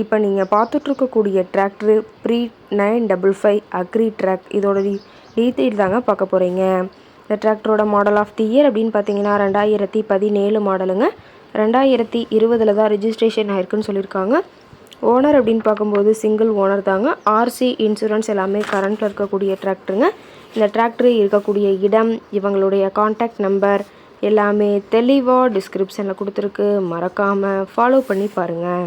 இப்போ நீங்கள் பார்த்துட்ருக்கக்கூடிய tractor Preet nine double five agri track இதோட டீட்டெயில் தாங்க பார்க்க போகிறீங்க இந்த டிராக்டரோட மாடல் ஆஃப் தி இயர் அப்படின்னு பார்த்தீங்கன்னா ரெண்டாயிரத்தி பதினேழு மாடலுங்க. ரெண்டாயிரத்தி இருபதில் தான் ரிஜிஸ்ட்ரேஷன் ஆயிருக்குன்னு சொல்லியிருக்காங்க. ஓனர் அப்படின்னு பார்க்கும்போது சிங்கிள் ஓனர் தாங்க. ஆர்சி இன்சூரன்ஸ் எல்லாமே கரண்ட்டில் இருக்கக்கூடிய டிராக்டருங்க. இந்த டிராக்டர் இருக்கக்கூடிய இடம் இவங்களுடைய காண்டாக்ட் நம்பர் எல்லாமே தெளிவாக டிஸ்கிரிப்ஷனில் கொடுத்துருக்கு. மறக்காமல் ஃபாலோ பண்ணி பாருங்கள்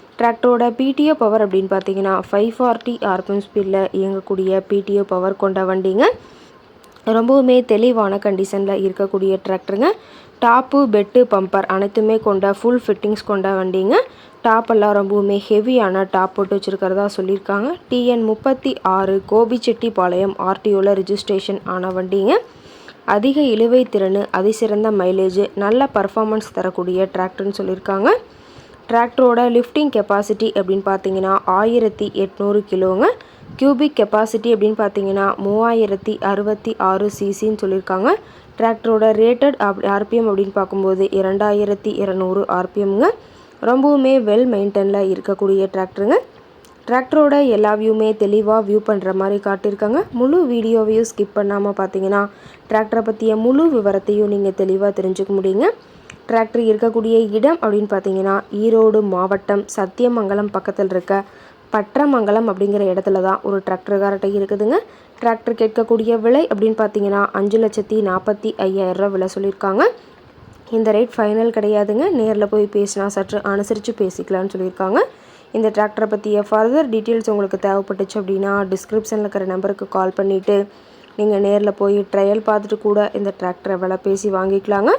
டிராக்டரோட பிடிஓ பவர் அப்படின்னு பார்த்தீங்கன்னா ஃபைவ் ஃபார்ட்டி ஆர்பிஎம் ஸ்பீடில் இயங்கக்கூடிய பிடிஓ பவர் கொண்ட வண்டிங்க. ரொம்பவுமே தெளிவான கண்டிஷனில் இருக்கக்கூடிய டிராக்டருங்க டாப்பு பெட்டு பம்பர் அனைத்துமே கொண்ட ஃபுல் ஃபிட்டிங்ஸ் கொண்ட வண்டிங்க. டாப்பெல்லாம் ரொம்பவுமே ஹெவியான டாப் போட்டு வச்சுருக்கிறதா சொல்லியிருக்காங்க. டிஎன் முப்பத்தி ஆறு கோபிச்செட்டிப்பாளையம் ஆர்டிஓவில் ரிஜிஸ்ட்ரேஷன் ஆன வண்டிங்க. அதிக இழுவை திறன் அதிசிறந்த மைலேஜ் நல்ல பர்ஃபார்மன்ஸ் தரக்கூடிய டிராக்டர்னு சொல்லியிருக்காங்க. டிராக்டரோட லிஃப்டிங் கெப்பாசிட்டி அப்படின்னு பார்த்தீங்கன்னா ஆயிரத்தி எட்நூறு கிலோங்க. கியூபிக் கெப்பாசிட்டி அப்படின்னு பார்த்தீங்கன்னா மூவாயிரத்தி அறுபத்தி ஆறு சிசின்னு சொல்லியிருக்காங்க. டிராக்டரோட ரேட்டட் அப் ஆர்பிஎம் அப்படின்னு பார்க்கும்போது இரண்டாயிரத்தி இரநூறு ஆர்பிஎம்ங்க. ரொம்பவுமே வெல் மெயின்டெனில் இருக்கக்கூடிய டிராக்டருங்க. டிராக்டரோட எல்லா வியூமே தெளிவாக வியூ பண்ணுற மாதிரி காட்டியிருக்காங்க. முழு வீடியோவையும் ஸ்கிப் பண்ணாமல் பார்த்தீங்கன்னா டிராக்டரை பற்றிய முழு விவரத்தையும் நீங்கள் தெளிவாக தெரிஞ்சுக்க முடியுங்க. டிராக்டர் இருக்கக்கூடிய இடம் அப்படின்னு பார்த்தீங்கன்னா ஈரோடு மாவட்டம் சத்தியமங்கலம் பக்கத்தில் இருக்க பற்றமங்கலம் அப்படிங்கிற இடத்துல தான் ஒரு டிராக்டர்கார்ட்டை இருக்குதுங்க. டிராக்டர் கேட்கக்கூடிய விலை அப்படின்னு பார்த்தீங்கன்னா அஞ்சு லட்சத்தி நாற்பத்தி ஐயாயிரரூவா விலை சொல்லியிருக்காங்க. இந்த ரேட் ஃபைனல் கிடையாதுங்க. நேரில் போய் பேசினா சற்று அனுசரித்து பேசிக்கலாம்னு சொல்லியிருக்காங்க. இந்த டிராக்டரை பற்றிய ஃபர்தர் டீட்டெயில்ஸ் உங்களுக்கு தேவைப்பட்டுச்சு அப்படின்னா டிஸ்கிரிப்ஷனில் இருக்கிற நம்பருக்கு கால் பண்ணிவிட்டு நீங்கள் நேரில் போய் ட்ரையல் பார்த்துட்டு கூட இந்த டிராக்டரை விலை பேசி வாங்கிக்கலாங்க.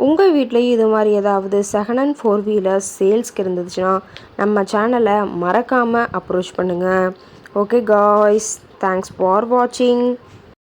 உங்கள் வீட்லேயும் இது மாதிரி ஏதாவது செகண்ட் அண்ட் ஃபோர் வீலர் சேல்ஸ்க்கு இருந்துச்சுன்னா நம்ம சேனலை மறக்காமல் அப்ரோச் பண்ணுங்கள் ஓகே காய்ஸ் தேங்க்ஸ் ஃபார் வாட்சிங்